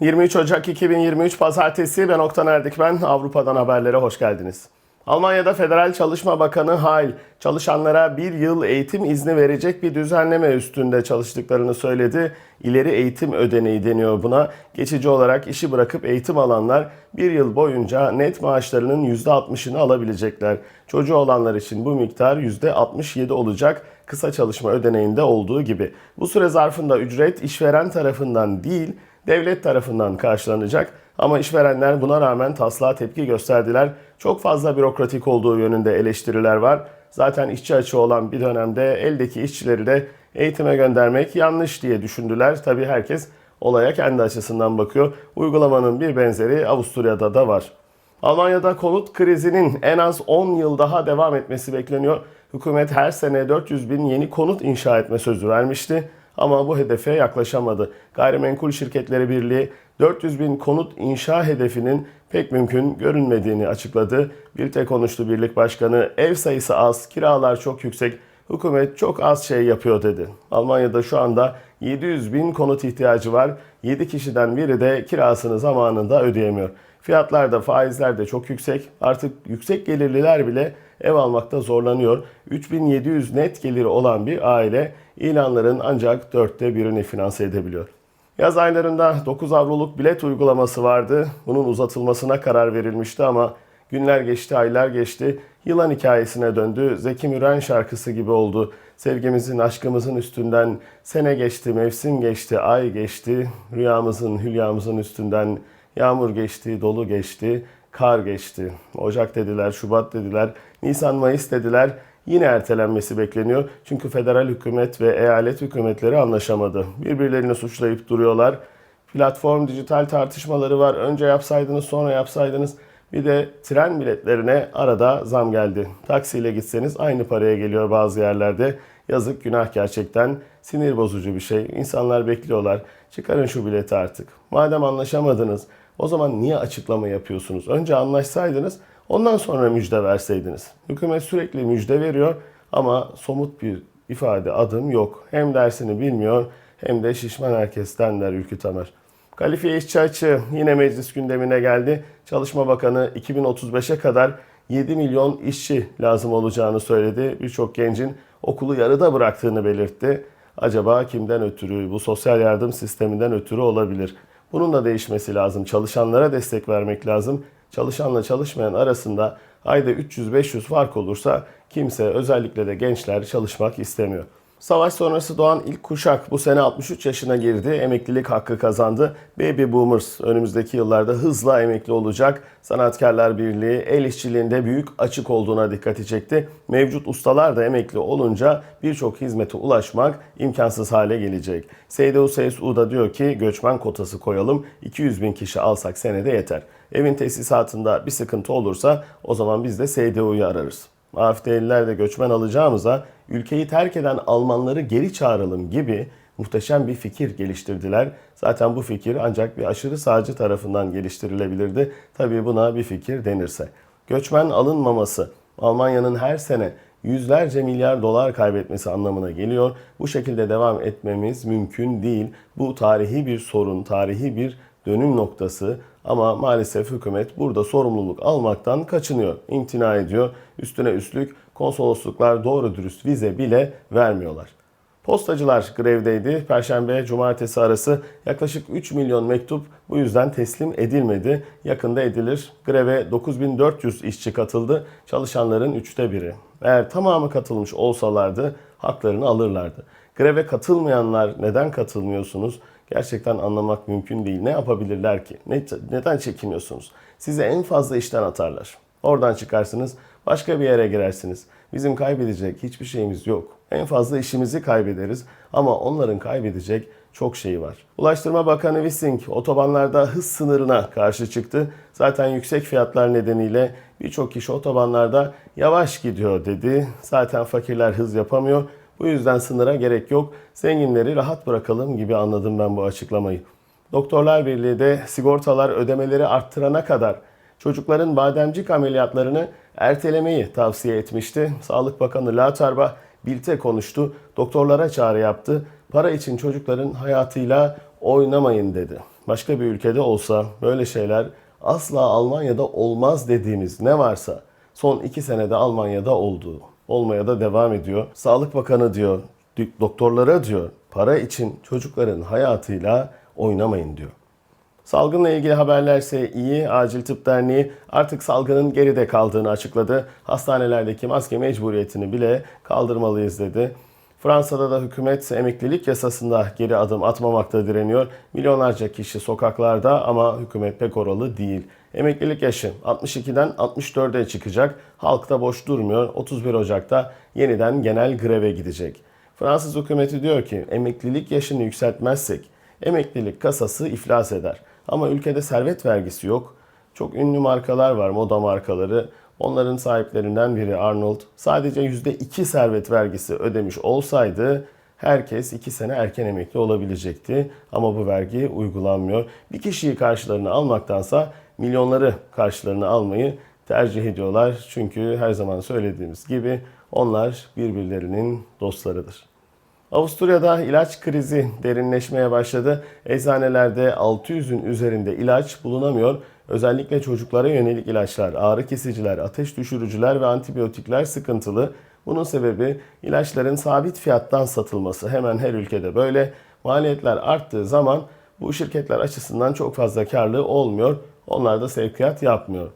23 Ocak 2023 Pazartesi ben Oktan Erdik ben Avrupa'dan haberlere hoş geldiniz. Almanya'da Federal Çalışma Bakanı Heil çalışanlara bir yıl eğitim izni verecek bir düzenleme üstünde çalıştıklarını söyledi. İleri eğitim ödeneği deniyor buna. Geçici olarak işi bırakıp eğitim alanlar bir yıl boyunca net maaşlarının %60'ını alabilecekler. Çocuğu olanlar için bu miktar %67 olacak kısa çalışma ödeneğinde olduğu gibi. Bu süre zarfında ücret işveren tarafından değil devlet tarafından karşılanacak. Ama işverenler buna rağmen taslağa tepki gösterdiler. Çok fazla bürokratik olduğu yönünde eleştiriler var. Zaten işçi açığı olan bir dönemde eldeki işçileri de eğitime göndermek yanlış diye düşündüler. Tabii herkes olaya kendi açısından bakıyor. Uygulamanın bir benzeri Avusturya'da da var. Almanya'da konut krizinin en az 10 yıl daha devam etmesi bekleniyor. Hükümet her sene 400 bin yeni konut inşa etme sözü vermişti ama bu hedefe yaklaşamadı. Gayrimenkul Şirketleri Birliği 400 bin konut inşa hedefinin pek mümkün görünmediğini açıkladı. Birlikte konuştu birlik başkanı ev sayısı az, kiralar çok yüksek, hükümet çok az şey yapıyor dedi. Almanya'da şu anda 700 bin konut ihtiyacı var. 7 kişiden biri de kirasını zamanında ödeyemiyor. Fiyatlar da faizler de çok yüksek. Artık yüksek gelirliler bile ev almakta zorlanıyor. 3700 net geliri olan bir aile ilanların ancak dörtte birini finanse edebiliyor. Yaz aylarında 9 avroluk bilet uygulaması vardı. Bunun uzatılmasına karar verilmişti ama günler geçti, aylar geçti. Yılan hikayesine döndü. Zeki Müren şarkısı gibi oldu. Sevgimizin, aşkımızın üstünden sene geçti, mevsim geçti, ay geçti. Rüyamızın, hülyamızın üstünden yağmur geçti, dolu geçti, kar geçti. Ocak dediler, Şubat dediler, Nisan, Mayıs dediler. Yine ertelenmesi bekleniyor. Çünkü federal hükümet ve eyalet hükümetleri anlaşamadı. Birbirlerini suçlayıp duruyorlar. Platform dijital tartışmaları var. Önce yapsaydınız sonra yapsaydınız. Bir de tren biletlerine arada zam geldi. Taksiyle gitseniz aynı paraya geliyor bazı yerlerde. Yazık günah gerçekten. Sinir bozucu bir şey. İnsanlar bekliyorlar. Çıkarın şu bileti artık. Madem anlaşamadınız o zaman niye açıklama yapıyorsunuz? Önce anlaşsaydınız ondan sonra müjde verseydiniz. Hükümet sürekli müjde veriyor ama somut bir ifade adım yok. Hem dersini bilmiyor hem de şişman herkesten der Ülkü Tamer. Kalifiye işçi açığı yine meclis gündemine geldi. Çalışma Bakanı 2035'e kadar 7 milyon işçi lazım olacağını söyledi. Birçok gencin okulu yarıda bıraktığını belirtti. Acaba kimden ötürü, bu sosyal yardım sisteminden ötürü olabilir. Bunun da değişmesi lazım. Çalışanlara destek vermek lazım. Çalışanla çalışmayan arasında ayda 300-500 fark olursa kimse özellikle de gençler çalışmak istemiyor. Savaş sonrası doğan ilk kuşak bu sene 63 yaşına girdi. Emeklilik hakkı kazandı. Baby Boomers önümüzdeki yıllarda hızla emekli olacak. Sanatkarlar Birliği el işçiliğinde büyük açık olduğuna dikkati çekti. Mevcut ustalar da emekli olunca birçok hizmete ulaşmak imkansız hale gelecek. CDU-CSU da diyor ki göçmen kotası koyalım 200 bin kişi alsak senede yeter. Evin tesisatında bir sıkıntı olursa o zaman biz de CDU'yu ararız. AFD'liler de göçmen alacağımıza ülkeyi terk eden Almanları geri çağıralım gibi muhteşem bir fikir geliştirdiler. Zaten bu fikir ancak bir aşırı sağcı tarafından geliştirilebilirdi. Tabii buna bir fikir denirse. Göçmen alınmaması Almanya'nın her sene yüzlerce milyar dolar kaybetmesi anlamına geliyor. Bu şekilde devam etmemiz mümkün değil. Bu tarihi bir sorun, tarihi bir dönüm noktası ama maalesef hükümet burada sorumluluk almaktan kaçınıyor, imtina ediyor. Üstüne üstlük konsolosluklar doğru dürüst vize bile vermiyorlar. Postacılar grevdeydi. Perşembe, cumartesi arası yaklaşık 3 milyon mektup bu yüzden teslim edilmedi. Yakında edilir. Greve 9400 işçi katıldı. Çalışanların üçte biri. Eğer tamamı katılmış olsalardı haklarını alırlardı. Greve katılmayanlar neden katılmıyorsunuz? Gerçekten anlamak mümkün değil. Ne yapabilirler ki? Ne, neden çekiniyorsunuz? Sizi en fazla işten atarlar. Oradan çıkarsınız, başka bir yere girersiniz. Bizim kaybedecek hiçbir şeyimiz yok. En fazla işimizi kaybederiz ama onların kaybedecek çok şeyi var. Ulaştırma Bakanı Wissing otobanlarda hız sınırına karşı çıktı. Zaten yüksek fiyatlar nedeniyle birçok kişi otobanlarda yavaş gidiyor dedi. Zaten fakirler hız yapamıyor. Bu yüzden sınıra gerek yok. Zenginleri rahat bırakalım gibi anladım ben bu açıklamayı. Doktorlar Birliği de sigortalar ödemeleri arttırana kadar çocukların bademcik ameliyatlarını ertelemeyi tavsiye etmişti. Sağlık Bakanı Latarba Bilte konuştu. Doktorlara çağrı yaptı. Para için çocukların hayatıyla oynamayın dedi. başka bir ülkede olsa böyle şeyler asla Almanya'da olmaz dediğimiz ne varsa son iki senede Almanya'da oldu. Olmaya da devam ediyor. Sağlık Bakanı diyor, doktorlara diyor para için çocukların hayatıyla oynamayın diyor. Salgınla ilgili haberlerse iyi. Acil Tıp Derneği artık salgının geride kaldığını açıkladı. Hastanelerdeki maske mecburiyetini bile kaldırmalıyız dedi. Fransa'da da hükümet emeklilik yasasında geri adım atmamakta direniyor. Milyonlarca kişi sokaklarda ama hükümet pek oralı değil. Emeklilik yaşı 62'den 64'e çıkacak. Halk da boş durmuyor. 31 Ocak'ta yeniden genel greve gidecek. Fransız hükümeti diyor ki emeklilik yaşını yükseltmezsek emeklilik kasası iflas eder. Ama ülkede servet vergisi yok. Çok ünlü markalar var, moda markaları. Onların sahiplerinden biri Arnold sadece %2 servet vergisi ödemiş olsaydı herkes 2 sene erken emekli olabilecekti. Ama bu vergi uygulanmıyor. Bir kişiyi karşılarına almaktansa milyonları karşılarına almayı tercih ediyorlar. Çünkü her zaman söylediğimiz gibi onlar birbirlerinin dostlarıdır. Avusturya'da ilaç krizi derinleşmeye başladı. Eczanelerde 600'ün üzerinde ilaç bulunamıyor. Özellikle çocuklara yönelik ilaçlar, ağrı kesiciler, ateş düşürücüler ve antibiyotikler sıkıntılı. Bunun sebebi ilaçların sabit fiyattan satılması. Hemen her ülkede böyle. Maliyetler arttığı zaman bu şirketler açısından çok fazla karlı olmuyor. Onlar da sevkiyat yapmıyor.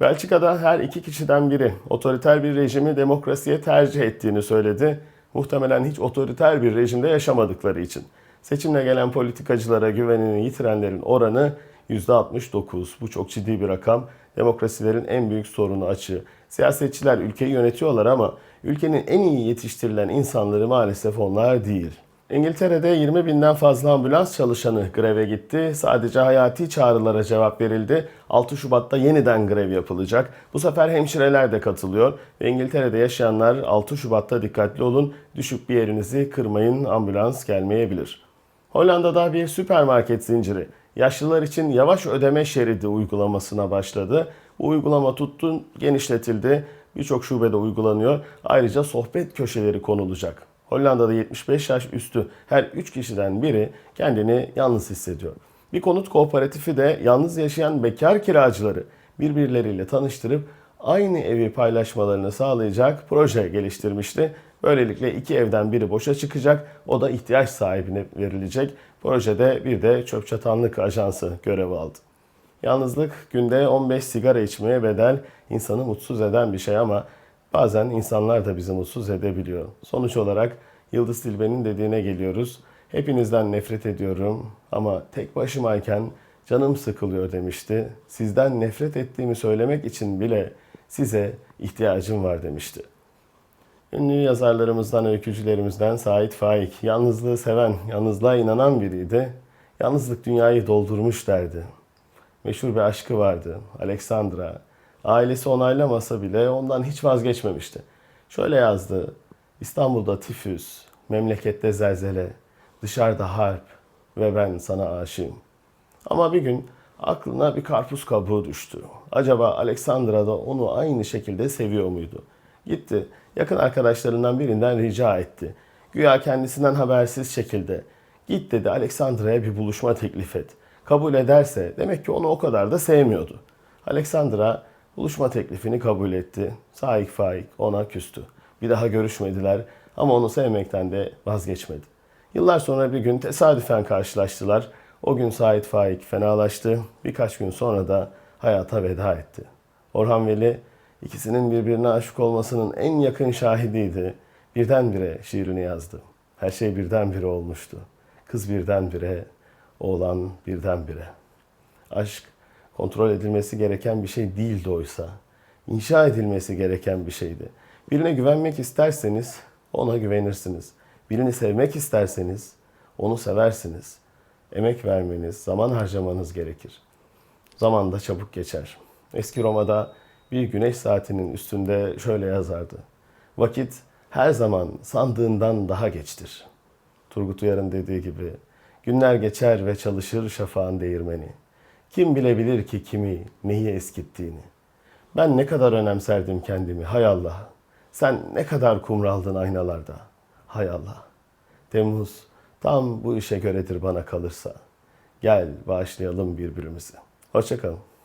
Belçika'da her iki kişiden biri otoriter bir rejimi demokrasiye tercih ettiğini söyledi muhtemelen hiç otoriter bir rejimde yaşamadıkları için. Seçimle gelen politikacılara güvenini yitirenlerin oranı %69. Bu çok ciddi bir rakam. Demokrasilerin en büyük sorunu açığı. Siyasetçiler ülkeyi yönetiyorlar ama ülkenin en iyi yetiştirilen insanları maalesef onlar değil. İngiltere'de 20 binden fazla ambulans çalışanı greve gitti. Sadece hayati çağrılara cevap verildi. 6 Şubat'ta yeniden grev yapılacak. Bu sefer hemşireler de katılıyor. Ve İngiltere'de yaşayanlar 6 Şubat'ta dikkatli olun. Düşüp bir yerinizi kırmayın ambulans gelmeyebilir. Hollanda'da bir süpermarket zinciri yaşlılar için yavaş ödeme şeridi uygulamasına başladı. Bu uygulama tuttu, genişletildi. Birçok şubede uygulanıyor. Ayrıca sohbet köşeleri konulacak. Hollanda'da 75 yaş üstü her 3 kişiden biri kendini yalnız hissediyor. Bir konut kooperatifi de yalnız yaşayan bekar kiracıları birbirleriyle tanıştırıp aynı evi paylaşmalarını sağlayacak proje geliştirmişti. Böylelikle iki evden biri boşa çıkacak, o da ihtiyaç sahibine verilecek. Projede bir de çöp çatanlık ajansı görev aldı. Yalnızlık günde 15 sigara içmeye bedel insanı mutsuz eden bir şey ama Bazen insanlar da bizi mutsuz edebiliyor. Sonuç olarak Yıldız Tilbe'nin dediğine geliyoruz. Hepinizden nefret ediyorum ama tek başımayken canım sıkılıyor demişti. Sizden nefret ettiğimi söylemek için bile size ihtiyacım var demişti. Ünlü yazarlarımızdan, öykücülerimizden Sait Faik, yalnızlığı seven, yalnızlığa inanan biriydi. Yalnızlık dünyayı doldurmuş derdi. Meşhur bir aşkı vardı, Alexandra. Ailesi onaylamasa bile ondan hiç vazgeçmemişti. Şöyle yazdı. İstanbul'da tifüs, memlekette zelzele, dışarıda harp ve ben sana aşığım. Ama bir gün aklına bir karpuz kabuğu düştü. Acaba Alexandra da onu aynı şekilde seviyor muydu? Gitti, yakın arkadaşlarından birinden rica etti. Güya kendisinden habersiz şekilde. Git dedi Alexandra'ya bir buluşma teklif et. Kabul ederse demek ki onu o kadar da sevmiyordu. Alexandra Buluşma teklifini kabul etti. Saik Faik ona küstü. Bir daha görüşmediler ama onu sevmekten de vazgeçmedi. Yıllar sonra bir gün tesadüfen karşılaştılar. O gün Sait Faik fenalaştı. Birkaç gün sonra da hayata veda etti. Orhan Veli ikisinin birbirine aşık olmasının en yakın şahidiydi. Birdenbire şiirini yazdı. Her şey birdenbire olmuştu. Kız birdenbire, oğlan birdenbire. Aşk kontrol edilmesi gereken bir şey değildi oysa. İnşa edilmesi gereken bir şeydi. Birine güvenmek isterseniz ona güvenirsiniz. Birini sevmek isterseniz onu seversiniz. Emek vermeniz, zaman harcamanız gerekir. Zaman da çabuk geçer. Eski Roma'da bir güneş saatinin üstünde şöyle yazardı. Vakit her zaman sandığından daha geçtir. Turgut Uyar'ın dediği gibi günler geçer ve çalışır şafağın değirmeni.'' Kim bilebilir ki kimi, neyi eskittiğini. Ben ne kadar önemserdim kendimi, hay Allah. Sen ne kadar kumraldın aynalarda, hay Allah. Temmuz tam bu işe göredir bana kalırsa. Gel bağışlayalım birbirimizi. Hoşçakalın.